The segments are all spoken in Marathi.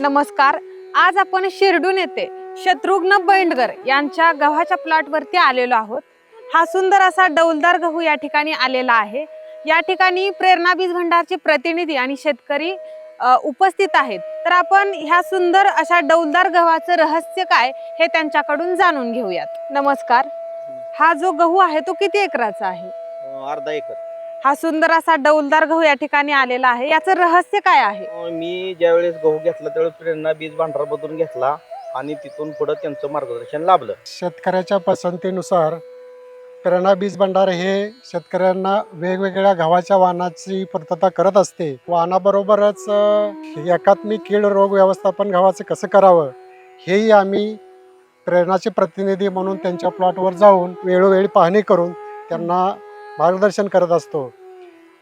नमस्कार. आज आपण शिरडून येथे शत्रुघ्न बैंडकर यांच्या गव्हाच्या प्लॉटवरती आलेलो आहोत. हा सुंदर असा डौलदार गहू या ठिकाणी आलेला आहे. या ठिकाणी प्रेरणा बीज भंडारचे प्रतिनिधी आणि शेतकरी उपस्थित आहेत. तर आपण ह्या सुंदर अशा डौलदार गव्हाचं रहस्य काय हे त्यांच्याकडून जाणून घेऊयात. नमस्कार. हा जो गहू आहे तो किती एकराचा आहे? अर्धा एकर. हा सुंदर असा डौलदार गहू या ठिकाणी आलेला आहे. याचं रहस्य काय आहे? मी ज्यावेळेस गहू घेतला त्यावेळेस प्रेरणा बीज भांडारामधून घेतला आणि तिथून पुढे त्यांचं मार्गदर्शन लाभलं. शेतकऱ्याच्या पसंतीनुसार प्रेरणा बीज भंडार हे शेतकऱ्यांना वेगवेगळ्या गव्हाच्या वाहनाची पूर्तता करत असते. वाहनाबरोबरच एकात्मिक कीड रोग व्यवस्थापन गव्हाचं कसं करावं हेही आम्ही प्रेरणाचे प्रतिनिधी म्हणून त्यांच्या प्लॉटवर जाऊन वेळोवेळी पाहणी करून त्यांना मार्गदर्शन करत असतो.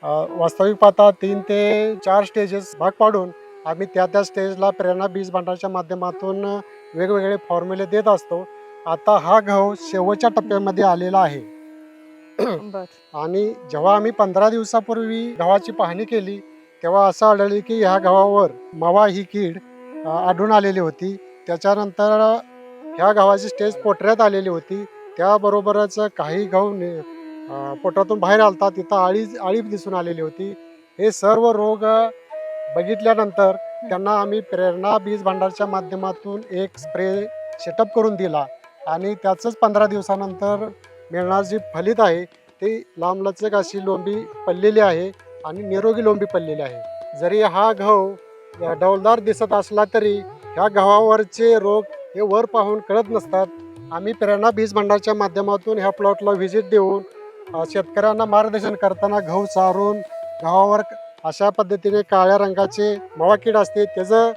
वास्तविक पाहता तीन ते चार स्टेजेस भाग पाडून आम्ही त्या त्या स्टेजला प्रेरणा बीज भांडाराच्या माध्यमातून वेगवेगळे फॉर्म्युले देत असतो. आता हा गहू शेवटच्या टप्प्यामध्ये आलेला आहे. आणि जेव्हा आम्ही पंधरा दिवसापूर्वी गव्हाची पाहणी केली तेव्हा असं आढळले की ह्या गव्हावर मावा ही कीड आढळून आलेली होती. त्याच्यानंतर ह्या गव्हाची स्टेज पोटऱ्यात आलेली होती. त्याबरोबरच काही गहू पोटातून बाहेर आलता तिथं आळी आळी दिसून आलेली होती. हे सर्व रोग बघितल्यानंतर त्यांना आम्ही प्रेरणा बीज भांडारच्या माध्यमातून एक स्प्रे सेटअप करून दिला आणि त्याचंच पंधरा दिवसानंतर मिळणार जी फलित आहे ती लांबलचक अशी लोंबी पडलेली आहे आणि निरोगी लोंबी पडलेली आहे. जरी हा गहू डौलदार दिसत असला तरी ह्या गव्हावरचे रोग हे वर पाहून कळत नसतात. आम्ही प्रेरणा बीज भांडारच्या माध्यमातून ह्या प्लॉटला व्हिजिट देऊन शेतकऱ्यांना मार्गदर्शन करताना गहू चारून गव्हावर अशा पद्धतीने काळ्या रंगाचे मावा कीड असते. त्याचं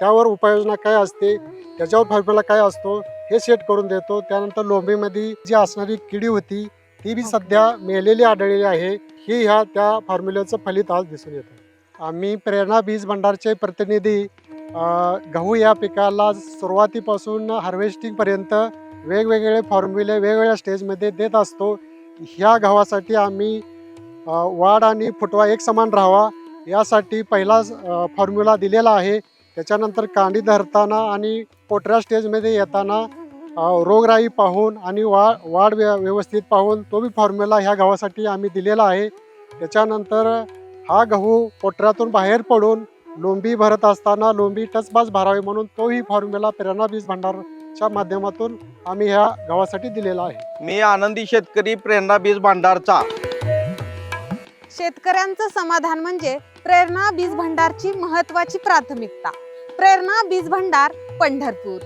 त्यावर उपाययोजना काय असते त्याच्यावर फॉर्म्युला काय असतो हे सेट करून देतो. त्यानंतर लोंबीमध्ये जी असणारी किडी होती ती बी सध्या मेलेली आढळलेली आहे. ही ह्या त्या फॉर्म्युल्याचं फलित आज दिसून येतं. आम्ही प्रेरणा बीज भंडारचे प्रतिनिधी गहू या पिकाला सुरुवातीपासून हार्वेस्टिंगपर्यंत वेगवेगळे फॉर्म्युले वेगवेगळ्या स्टेजमध्ये देत असतो. ह्या गव्हासाठी आम्ही वाढ आणि फुटवा एक समान राहावा यासाठी पहिला फॉर्म्युला दिलेला आहे. त्याच्यानंतर कांडी धरताना आणि पोटऱ्या स्टेजमध्ये येताना रोगराई पाहून आणि वा वाढ व्य व्यवस्थित पाहून तो बी फॉर्म्युला ह्या गव्हासाठी आम्ही दिलेला आहे. त्याच्यानंतर हा गहू पोटऱ्यातून बाहेर पडून लोंबी भरत असताना लोंबी टचबाज भरावी म्हणून तोही फॉर्म्युला प्रेरणा बीज भंडारच्या माध्यमातून आम्ही ह्या गव्हासाठी दिलेला आहे. मी आनंदी शेतकरी प्रेरणा बीज भांडारचा. शेतकऱ्यांचं समाधान म्हणजे प्रेरणा बीज भंडारची महत्वाची प्राथमिकता. प्रेरणा बीज भंडार पंढरपूर.